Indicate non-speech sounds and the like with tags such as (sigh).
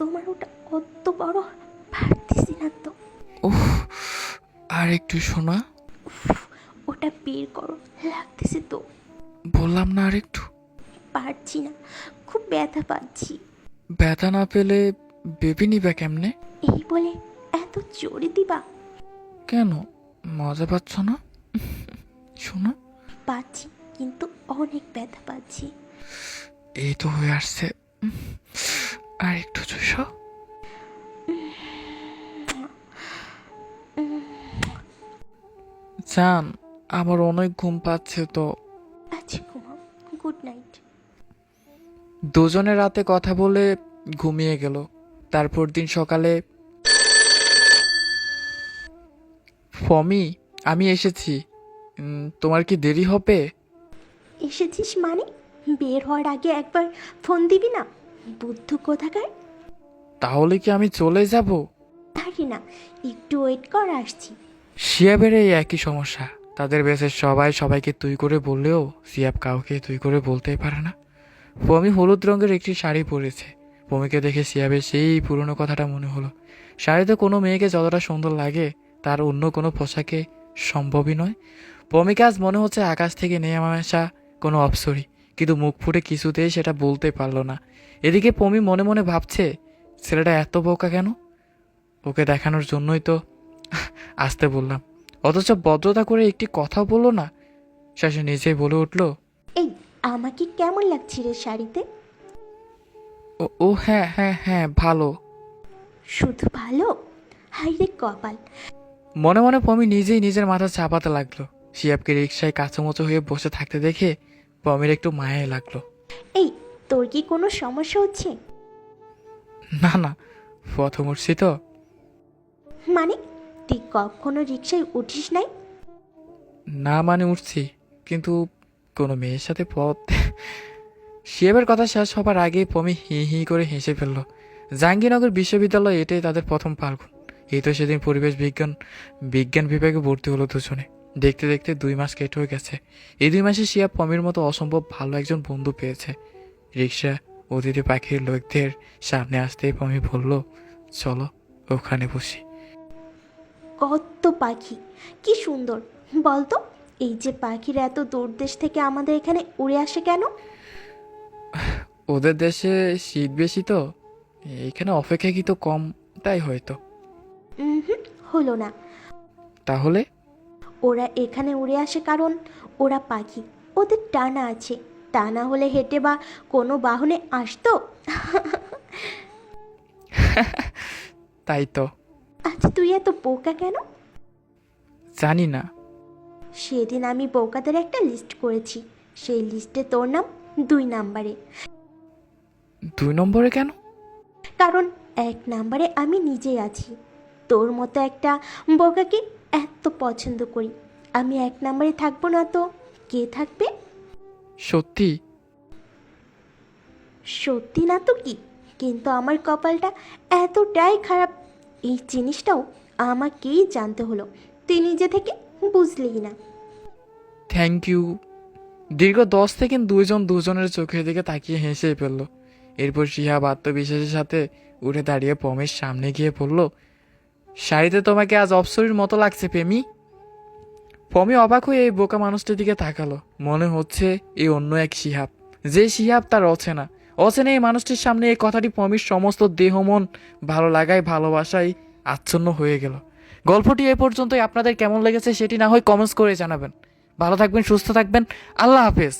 তোমার ওটা অত বড় পারতেছি না তো। উফ আর একটু শোনা। ওটা বের করো লাগতেছে তো। বললাম না আর একটু। পারছি না খুব ব্যথা পাচ্ছি। ব্যথা না পেলে বেবি নিবে কেমনে? এই বলে এত জোরে দিবা? কেন? মজা পাচ্ছ না? শোনা। পাচ্ছি কিন্তু অনেক ব্যথা পাচ্ছি। এই তো হয়ে আসছে। আর একটু চুষ। জান আমার অনেক ঘুম পাচ্ছে তো। আচ্ছা ঘুমাও। Good night. দুজনে রাতে কথা বলে ঘুমিয়ে গেল। তারপর দিন সকালে ফমি আমি এসেছি। তোমার কি দেরি হবে? এসেছিস মানে? বের হওয়ার আগে একবার ফোন দিবি না? বুদ্ধ কোথাকার? তাহলে কি আমি চলে যাব? আরে না একটু ওয়েট কর আসছি। শিয়াবের এই একই সমস্যা। তাদের বেসের সবাই সবাইকে তুই করে বললেও সিয়াব কাউকে তুই করে বলতেই পারে না। পমি হলুদ রঙের একটি শাড়ি পরেছে। পমিকে দেখে সিয়াবের সেই পুরনো কথাটা মনে হলো। শাড়িতে কোনো মেয়েকে যতটা সুন্দর লাগে তার অন্য কোনো পোশাকে সম্ভবই নয়। পমিকে আজ মনে হচ্ছে আকাশ থেকে নেমে আসা কোনো অপসরি। কিন্তু মুখ ফুটে কিছুতেই সেটা বলতে পারল না। এদিকে পমি মনে মনে ভাবছে ছেলেটা এত বোকা কেন? ওকে দেখানোর জন্যই তো আসতে বললাম। অথচ ভদ্রতা করে একটি কথা বলল না শেষে নিজেই বলে উঠল এই আমাকে কেমন লাগছে রে শাড়িতে? ও ও হ্যাঁ হ্যাঁ হ্যাঁ ভালো। শুধু ভালো? হাই রে কপাল! মনে মনে পমি নিজেই নিজের মাথা চাপাতে লাগল। শিয়াবকে রিক্সায় কাঁচোমোচো হয়ে বসে থাকতে দেখে পমির একটু মায়াই লাগল। এই তোর কি কোনো সমস্যা হচ্ছে? না না প্রথম উঠছি তো। মানে তুই কখনো রিক্সায় উঠিস নাই? না মানে উঠছি কিন্তু কোনো মেয়ের সাথে পথ (laughs) শিয়াবের কথা শেষ হবার আগেই পমি হি হি করে হেসে ফেলল। জাহাঙ্গীরনগর বিশ্ববিদ্যালয় এটাই তাদের প্রথম ফাল্গুন এই তো সেদিন পরিবেশ বিজ্ঞান বিজ্ঞান বিভাগে ভর্তি হলো দুজনে। দেখতে দেখতে দুই মাস কেটে হয়ে গেছে। এই দুই মাসে শিয়াব পমির মতো অসম্ভব ভালো একজন বন্ধু পেয়েছে। রিক্সা অতিথি পাখির লোকদের সামনে আসতেই পমি বলল চলো ওখানে বসি। কত পাখি কি সুন্দর। বলতো এই যে পাখিরা এত দূর দেশ থেকে আমাদের এখানে উড়ে আসে কেন? ওদের দেশে শীত বেশি তো এইখানে অপেক্ষাকৃত কম তাই হয়তো। হলো না। তাহলে? ওরা এখানে উড়ে আসে কারণ ওরা পাখি ওদের টানা আছে। টানা হলে হেঁটে বা কোনো বাহনে আসতো? (laughs) তাই তো। আচ্ছা তুই এত বোকা কেন? জানি না। সেদিন আমি বোকাদের একটা লিস্ট করেছি। সেই লিস্টে তোর নাম দুই নাম্বারে। দুই নম্বরে কেন? কারণ এক নাম্বারে আমি নিজেই আছি। তোর মতো একটা বোকাকে এত পছন্দ করি। আমি এক নাম্বারে থাকব না তো? কে থাকবে? সত্যি? সত্যি না তো কি? কিন্তু আমার কপালটা এতটাই খারাপ। এই জিনিসটাও আমাকেই জানতে হলো। তুই নিজে থেকে বুঝলি না। থ্যাংক ইউ দীর্ঘ দশ সেকেন্ড দুইজন দুজনের চোখের দিকে তাকিয়ে হেসে ফেলল। এরপর শিহাব আত্মবিশ্বাসের সাথে উঠে দাঁড়িয়ে পমের সামনে গিয়ে বলল শাড়িতে তোমাকে আজ অপসরির মতো লাগছে, প্রেমী। পমি অবাক হয়ে এই বোকা মানুষটির দিকে তাকালো। মনে হচ্ছে এই অন্য এক শিহাব। যে শিহাব তার অচেনা। অচেনা এই মানুষটির সামনে এই কথাটি পমির সমস্ত দেহ, মন, ভালো লাগায়, ভালোবাসায় আচ্ছন্ন হয়ে গেল। গল্পটি এ পর্যন্তই। আপনাদের কেমন লেগেছে সেটি না হয় কমেন্টস করে জানাবেন। ভালো থাকবেন, সুস্থ থাকবেন। আল্লাহ হাফেজ।